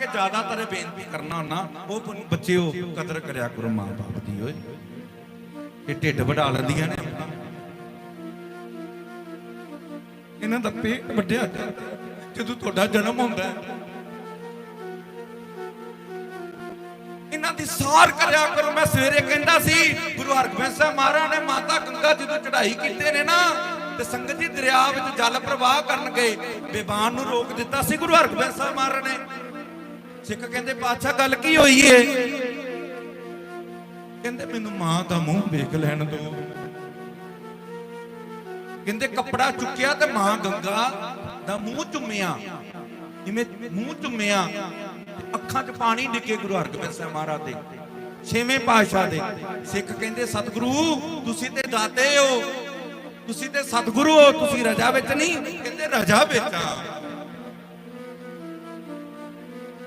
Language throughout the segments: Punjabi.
ਕਰਕੇ ਜ਼ਿਆਦਾਤਰ ਇਹ ਬੇਨਤੀ ਕਰਨਾ ਹੁੰਨਾ ਉਹ ਬ- ਬੱਚਿਓ, ਕਦਰ ਕਰਿਆ ਕਰੋ ਮਾਂ-ਬਾਪ ਦੀ, ਓਏ। ਇਹ ਢਿੱਡ ਵਡਾ ਲੈਂਦੀਆਂ ਨੇ ਇਹਨਾਂ ਦਾ ਪੇਟ ਵੱਡਿਆ ਜਦੋਂ ਤੁਹਾਡਾ ਜਨਮ ਹੁੰਦਾ ਹੈ, ਇਹਨਾਂ ਦੀ ਸਾਰ ਕਰਿਆ ਕਰੋ। ਮੈਂ ਸਵੇਰੇ ਕਹਿੰਦਾ ਸੀ, ਗੁਰੂ ਹਰਗੋਬਿੰਦ ਸਾਹਿਬ ਮਹਾਰਾਜ ਨੇ ਮਾਤਾ ਗੰਗਾ ਜਦੋਂ ਚੜ੍ਹਾਈ ਕੀਤੇ ਨੇ ਨਾ, ਤੇ ਸੰਗਤ ਜੀ ਦਰਿਆ ਵਿੱਚ ਜਲ ਪ੍ਰਵਾਹ ਕਰਨ ਗਏ ਬੇਬਾਨ ਨੂੰ ਰੋਕ ਦਿੱਤਾ ਸੀ ਗੁਰੂ ਹਰਗੋਬਿੰਦ ਸਾਹਿਬ ਮਹਾਰਾਜ ਨੇ। ਸਿੱਖ ਕਹਿੰਦੇ, ਪਾਤਸ਼ਾਹ, ਗੱਲ ਕੀ ਹੋਈ ਏ? ਕਹਿੰਦੇ, ਮੈਨੂੰ ਮਾਂ ਦਾ ਮੂੰਹ ਵੇਖ ਲੈਣ ਦਿਓ ਕਹਿੰਦੇ, ਕੱਪੜਾ ਚੁੱਕਿਆ ਤੇ ਮਾਂ ਗੰਗਾ ਦਾ ਮੂੰਹ ਚੁੰਮਿਆ। ਜਿਵੇਂ ਮੂੰਹ ਚੁੰਮਿਆ ਅੱਖਾਂ 'ਚ ਪਾਣੀ ਡਿੱਗੇ ਗੁਰੂ ਹਰਗੋਬਿੰਦ ਸਾਹਿਬ ਮਹਾਰਾਜ ਦੇ, ਛੇਵੇਂ ਪਾਤਸ਼ਾਹ ਦੇ। ਸਿੱਖ ਕਹਿੰਦੇ, ਸਤਿਗੁਰੂ, ਤੁਸੀਂ ਤੇ ਦਾਤੇ ਹੋ, ਤੁਸੀਂ ਤੇ ਸਤਿਗੁਰੂ ਹੋ, ਤੁਸੀਂ ਰਜਾ ਵਿੱਚ ਨਹੀਂ? ਕਹਿੰਦੇ, ਰਜਾ ਵਿੱਚ ਆ।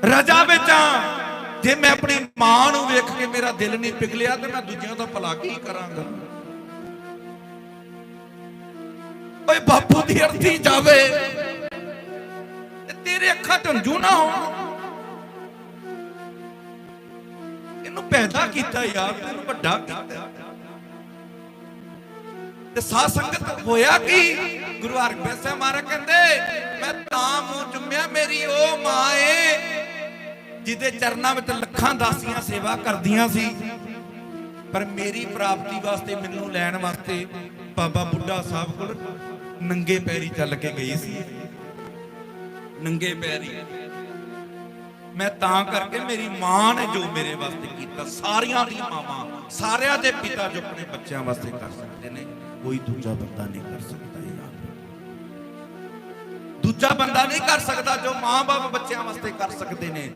ਰਜਾ ਵਿੱਚ ਆ। ਜੇ ਮੈਂ ਆਪਣੀ ਮਾਂ ਨੂੰ ਵੇਖ ਕੇ ਮੇਰਾ ਦਿਲ ਨਹੀਂ ਪਿਘਲਿਆ, ਤੇ ਮੈਂ ਦੂਜਿਆਂ ਦਾ ਭਲਾ ਕੀ ਕਰਾਂਗਾ? ਓਏ ਬਾਪੂ ਦੀ ਅਰਥੀ ਜਾਵੇ। ਤੇਰੇ ਅੱਖਾਂ ਤੋਂ ਹੰਝੂ ਨਾ ਹੋਣ। ਇਹਨੂੰ ਪੈਦਾ ਕੀਤਾ ਯਾਰ ਤੈਨੂੰ ਵੱਡਾ ਕੀਤਾ। ਤੇ ਸਾਧ ਸੰਗਤ ਹੋਇਆ ਕੀ? ਗੁਰੂ ਹਰਗੋਬਿੰਦ ਸਾਹਿਬ ਮਹਾਰਾਜ ਕਹਿੰਦੇ, ਮੈਂ ਤਾਂ ਮੂੰਹ ਚੁੰਮਿਆ, ਮੇਰੀ ਉਹ ਮਾਂ ਏ ਜਿਹਦੇ ਚਰਨਾਂ ਵਿੱਚ ਲੱਖਾਂ ਦਾਸੀਆਂ ਸੇਵਾ ਕਰਦੀਆਂ ਸੀ। ਪਰ ਮੇਰੀ ਪ੍ਰਾਪਤੀ ਵਾਸਤੇ ਮੈਨੂੰ ਲੈਣ ਵਾਸਤੇ ਬਾਬਾ ਬੁੱਢਾ ਸਾਹਿਬ ਕੋਲ ਨੰਗੇ ਪੈਰੀ ਚੱਲ ਕੇ ਗਈ ਸੀ। ਨੰਗੇ ਪੈਰੀ। ਮੈਂ ਤਾਂ ਕਰਕੇ ਮੇਰੀ ਮਾਂ ਨੇ ਜੋ ਮੇਰੇ ਵਾਸਤੇ ਕੀਤਾ, ਸਾਰੀਆਂ ਦੀ ਮਾਵਾਂ ਸਾਰਿਆਂ ਦੇ ਪਿਤਾ ਜੋ ਆਪਣੇ ਬੱਚਿਆਂ ਵਾਸਤੇ ਕਰ ਸਕਦੇ ਨੇ, ਕੋਈ ਦੂਜਾ ਬੰਦਾ ਨਹੀਂ ਕਰ ਸਕਦਾ ਇਹ ਦੂਜਾ ਬੰਦਾ ਨਹੀਂ ਕਰ ਸਕਦਾ ਜੋ ਮਾਂ-ਬਾਪ ਬੱਚਿਆਂ ਵਾਸਤੇ ਕਰ ਸਕਦੇ ਨੇ।